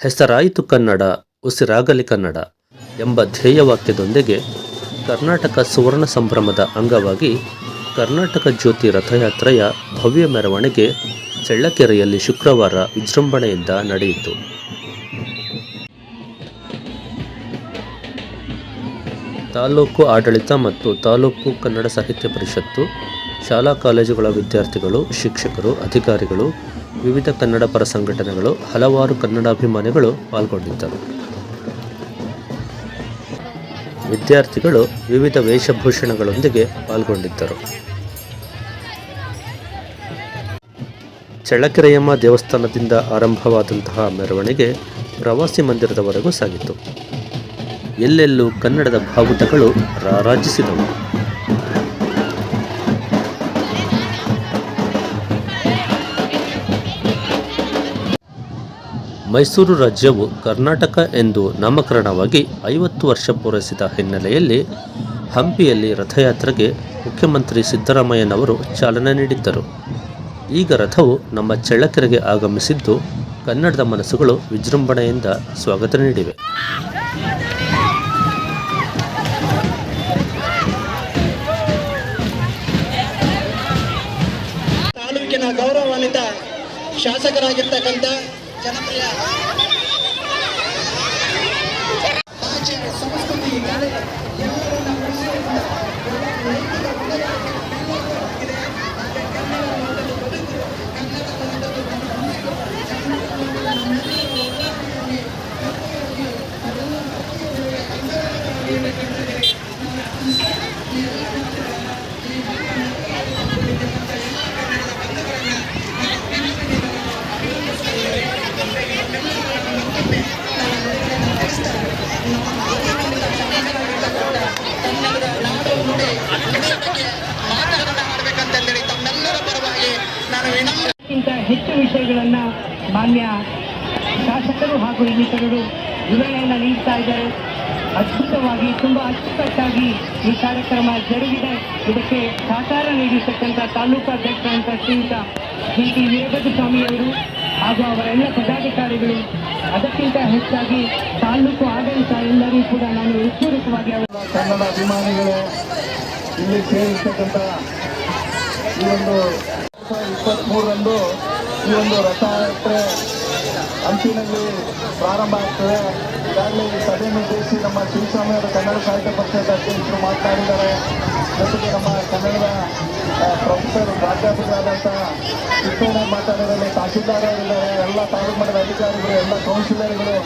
ಹೆಸರಾಯಿತು ಕನ್ನಡ, ಉಸಿರಾಗಲಿ ಕನ್ನಡ ಎಂಬ ಧ್ಯೇಯವಾಕ್ಯದೊಂದಿಗೆ ಕರ್ನಾಟಕ ಸುವರ್ಣ ಸಂಭ್ರಮದ ಅಂಗವಾಗಿ ಕರ್ನಾಟಕ ಜ್ಯೋತಿ ರಥಯಾತ್ರೆಯ ಭವ್ಯ ಮೆರವಣಿಗೆ ಚಳ್ಳಕೆರೆಯಲ್ಲಿ ಶುಕ್ರವಾರ ವಿಜೃಂಭಣೆಯಿಂದ ನಡೆಯಿತು. ತಾಲೂಕು ಆಡಳಿತ ಮತ್ತು ತಾಲೂಕು ಕನ್ನಡ ಸಾಹಿತ್ಯ ಪರಿಷತ್ತು, ಶಾಲಾ ಕಾಲೇಜುಗಳ ವಿದ್ಯಾರ್ಥಿಗಳು, ಶಿಕ್ಷಕರು, ಅಧಿಕಾರಿಗಳು ವಿವಿಧ ಕನ್ನಡ ಪರ ಸಂಘಟನೆಗಳು ಹಲವಾರು ಕನ್ನಡಾಭಿಮಾನಿಗಳು ಪಾಲ್ಗೊಂಡಿದ್ದರು. ವಿದ್ಯಾರ್ಥಿಗಳು ವಿವಿಧ ವೇಷಭೂಷಣಗಳೊಂದಿಗೆ ಪಾಲ್ಗೊಂಡಿದ್ದರು. ಚಳ್ಳಕೆರೆಯಮ್ಮ ದೇವಸ್ಥಾನದಿಂದ ಆರಂಭವಾದಂತಹ ಮೆರವಣಿಗೆ ಪ್ರವಾಸಿ ಮಂದಿರದವರೆಗೂ ಸಾಗಿತು. ಎಲ್ಲೆಲ್ಲೂ ಕನ್ನಡದ ಭಾವುಟಗಳು ರಾರಾಜಿಸಿದವು. ಮೈಸೂರು ರಾಜ್ಯವು ಕರ್ನಾಟಕ ಎಂದು ನಾಮಕರಣವಾಗಿ ಐವತ್ತು ವರ್ಷ ಪೂರೈಸಿದ ಹಿನ್ನೆಲೆಯಲ್ಲಿ ಹಂಪಿಯಲ್ಲಿ ರಥಯಾತ್ರೆಗೆ ಮುಖ್ಯಮಂತ್ರಿ ಸಿದ್ದರಾಮಯ್ಯನವರು ಚಾಲನೆ ನೀಡಿದ್ದರು. ಈಗ ರಥವು ನಮ್ಮ ಚಳ್ಳಕೆರೆಗೆ ಆಗಮಿಸಿದ್ದು ಕನ್ನಡದ ಮನಸ್ಸುಗಳು ವಿಜೃಂಭಣೆಯಿಂದ ಸ್ವಾಗತ ನೀಡಿವೆ. ತಾಲೂಕಿನ ಗೌರವಾನ್ವಿತ ಶಾಸಕರಾಗಿರ್ತಕ್ಕಂಥ జనప్రియ. సంస్కృతి ಕ್ಕಿಂತ ಹೆಚ್ಚು ವಿಷಯಗಳನ್ನ ಮಾನ್ಯ ಶಾಸಕರು ಹಾಗೂ ಇನ್ನಿತರರು ವಿವರಣೆಯನ್ನ ನೀಡ್ತಾ ಇದ್ದಾರೆ. ಅದ್ಭುತವಾಗಿ, ತುಂಬಾ ಅಚ್ಚುಕಟ್ಟಾಗಿ ಈ ಕಾರ್ಯಕ್ರಮ ಜರುಗಿದೆ. ಇದಕ್ಕೆ ಸಹಕಾರ ನೀಡಿರ್ತಕ್ಕಂಥ ತಾಲೂಕು ಅಧ್ಯಕ್ಷರಂತ ಶ್ರೀಯುತ ಶ್ರೀ ಟಿ ವೀರಭದ್ರ ಸ್ವಾಮಿಯವರು ಹಾಗೂ ಅವರೆಲ್ಲ ಪದಾಧಿಕಾರಿಗಳು ಅದಕ್ಕಿಂತ ಹೆಚ್ಚಾಗಿ ತಾಲೂಕು ಆಡಳಿತ ಎಲ್ಲರೂ ಕೂಡ ನಾನು ಹೃತ್ಪೂರ್ವಕವಾಗಿ ಅವರ ಕನ್ನಡ ಅಭಿಮಾನಿಗಳು, ಇಲ್ಲಿ ಸೇರಿರ್ತಕ್ಕಂಥ ಈ ಒಂದು ಇಪ್ಪತ್ತ್ಮೂರರಂದು ಈ ಒಂದು ರಥಯಾತ್ರೆ ಹಂಪಿನಲ್ಲಿ ಪ್ರಾರಂಭ ಆಗ್ತದೆ. ಈಗಾಗಲೇ ಸಭೆಯನ್ನು ಉದ್ದೇಶಿಸಿ ನಮ್ಮ ಶಿವಸ್ವಾಮಿ ಅವರು ಕನ್ನಡ ಸಾಹಿತ್ಯ ಪರಿಷತ್ ಅಧ್ಯಕ್ಷರು ಮಾತನಾಡಿದ್ದಾರೆ. ಜೊತೆಗೆ ನಮ್ಮ ಕನ್ನಡದ ಪ್ರೊಫೆಸರ್ ಪ್ರಾಧ್ಯಾಪಕರಾದಂಥ ಕೃಷ್ಣಣ್ಣ ಮಾತಾಡಿದ್ದಾರೆ ತಹಸೀಲ್ದಾರ್ ಇದ್ದಾರೆ ಎಲ್ಲ ತಾಲೂಕು ಮಟ್ಟದ ಅಧಿಕಾರಿಗಳು, ಎಲ್ಲ ಕೌನ್ಸಿಲರ್ಗಳು